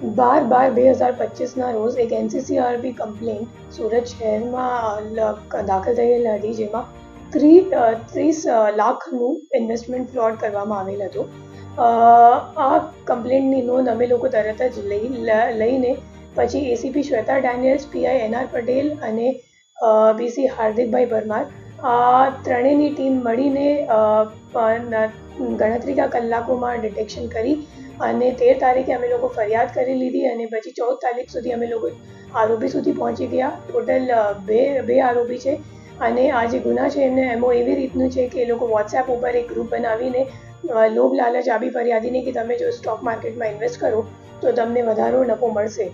બાર બાર બે હજાર પચીસના રોજ એક એનસીસીઆરબી કમ્પ્લેન સુરત શહેરમાં દાખલ થયેલ હતી જેમાં ત્રી ત્રીસ લાખનું ઇન્વેસ્ટમેન્ટ ફ્રોડ કરવામાં આવેલ હતું આ કમ્પ્લેન્ટની નોંધ અમે લોકો તરત જ લઈ લઈને પછી ACP Shweta Daniels PI NR Patel અને બીસી હાર્દિકભાઈ પરમાર ત્રણેયની ટીમ મળીને ગણતરીના કલાકોમાં ડિટેક્શન કરી અને તેર તારીખે અમે લોકો ફરિયાદ કરી લીધી અને પછી ચૌદ તારીખ સુધી અમે લોકો આરોપી સુધી પહોંચી ગયા. ટોટલ બે બે આરોપી છે અને આ જે ગુના છે એમને એમો એવી રીતનું છે કે એ લોકો વોટ્સએપ ઉપર એક ગ્રુપ બનાવીને લોભ, લાલચ આપી ફરિયાદીને કે તમે જો સ્ટોક માર્કેટમાં ઇન્વેસ્ટ કરો તો તમને વધારો નફો મળશે.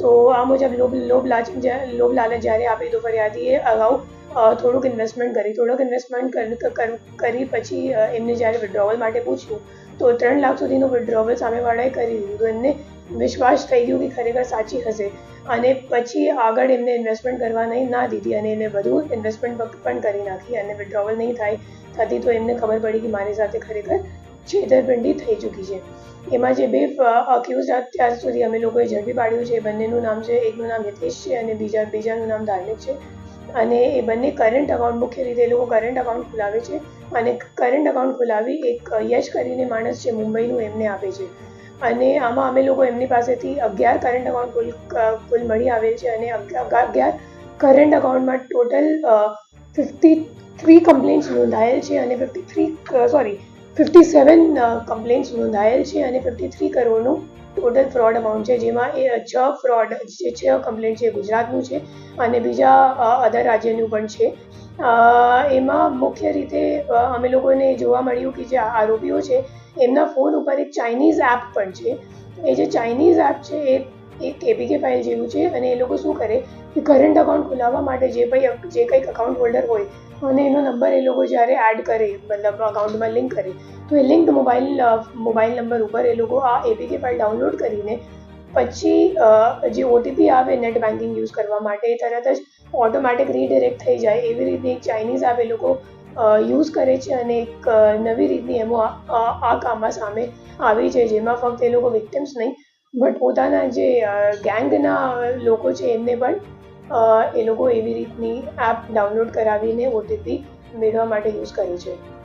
તો આ મુજબ લોભ લોભ લાચ લોભ લાલચ જ્યારે આપી તો ફરિયાદીએ અગાઉ થોડુંક ઇન્વેસ્ટમેન્ટ કરી, થોડોક ઇન્વેસ્ટમેન્ટ કરી પછી એમને જ્યારે વિડ્રોવલ માટે પૂછ્યું, તો ત્રણ લાખ સુધીનું વિડ્રોવલ સામેવાળાએ કરી દીધું. તો એમને વિશ્વાસ થઈ ગયો કે ખરેખર સાચી હશે. અને પછી આગળ એમને ઇન્વેસ્ટમેન્ટ કરવા નહીં, ના દીધી અને એને બધું ઇન્વેસ્ટમેન્ટ પણ કરી નાખી અને વિડ્રોવલ નહીં થાય, થતી તો એમને ખબર પડી કે મારી સાથે ખરેખર છેતરપિંડી થઈ ચૂકી છે. એમાં જે બે અક્યુઝ અત્યાર સુધી અમે લોકોએ ઝડપી પાડ્યું છે. બંનેનું નામ છે, એકનું નામ હિતેશ છે અને બીજા, બીજાનું નામ ધાર્મિક છે. અને એ બંને કરંટ અકાઉન્ટ મુખ્ય રીતે એ લોકો કરંટ અકાઉન્ટ ખોલાવે છે. અને કરંટ અકાઉન્ટ ખોલાવી એક યશ કરીને માણસ છે મુંબઈનું એમને આપે છે. અને આમાં અમે લોકો એમની પાસેથી અગિયાર કરંટ અકાઉન્ટ કુલ કુલ મળી આવેલ છે અને અગિયાર કરંટ અકાઉન્ટમાં ટોટલ ફિફ્ટી થ્રી કમ્પ્લેન્ટ્સ નોંધાયેલ છે અને fifty three sorry fifty seven complaints નોંધાયેલ છે અને ફિફ્ટી થ્રી કરોડનું ટોટલ ફ્રોડ અમાઉન્ટ છે, જેમાં એ છ ફ્રોડ જે છ કમ્પ્લેન્ટ છે ગુજરાતનું છે અને બીજા અધર રાજ્યનું પણ છે. એમાં મુખ્ય રીતે અમે લોકોને જોવા મળ્યું કે જે આરોપીઓ છે, એમના ફોન ઉપર એક ચાઇનીઝ એપ પણ છે. એ જે ચાઇનીઝ એપ છે, એ એક એપીકે ફાઇલ જેવું છે અને એ લોકો શું કરે કે કરંટ અકાઉન્ટ ખોલાવવા માટે જે ભાઈ જે કંઈક અકાઉન્ટ હોલ્ડર હોય અને એનો નંબર એ લોકો જ્યારે એડ કરે, મતલબ અકાઉન્ટમાં લિંક કરે, તો એ લિંક મોબાઈલ મોબાઈલ નંબર ઉપર એ લોકો આ એપીકે ફાઇલ ડાઉનલોડ કરીને પછી જે ઓટીપી આવે નેટ બેન્કિંગ યુઝ કરવા માટે એ તરત જ ઓટોમેટિક રીડિરેક્ટ થઈ જાય. એવી રીતે એક ચાઇનીઝ આપ એ લોકો યુઝ કરે છે અને એક નવી રીતની એમો આ કામમાં સામે આવી છે, જેમાં ફક્ત એ લોકો વિક્ટિમ્સ નહીં બટ પોતાના જે ગેંગના લોકો છે એમને પણ એ લોકો એવી રીતની એપ ડાઉનલોડ કરાવીને ઓટીપી મેળવવા માટે યુઝ કરે છે.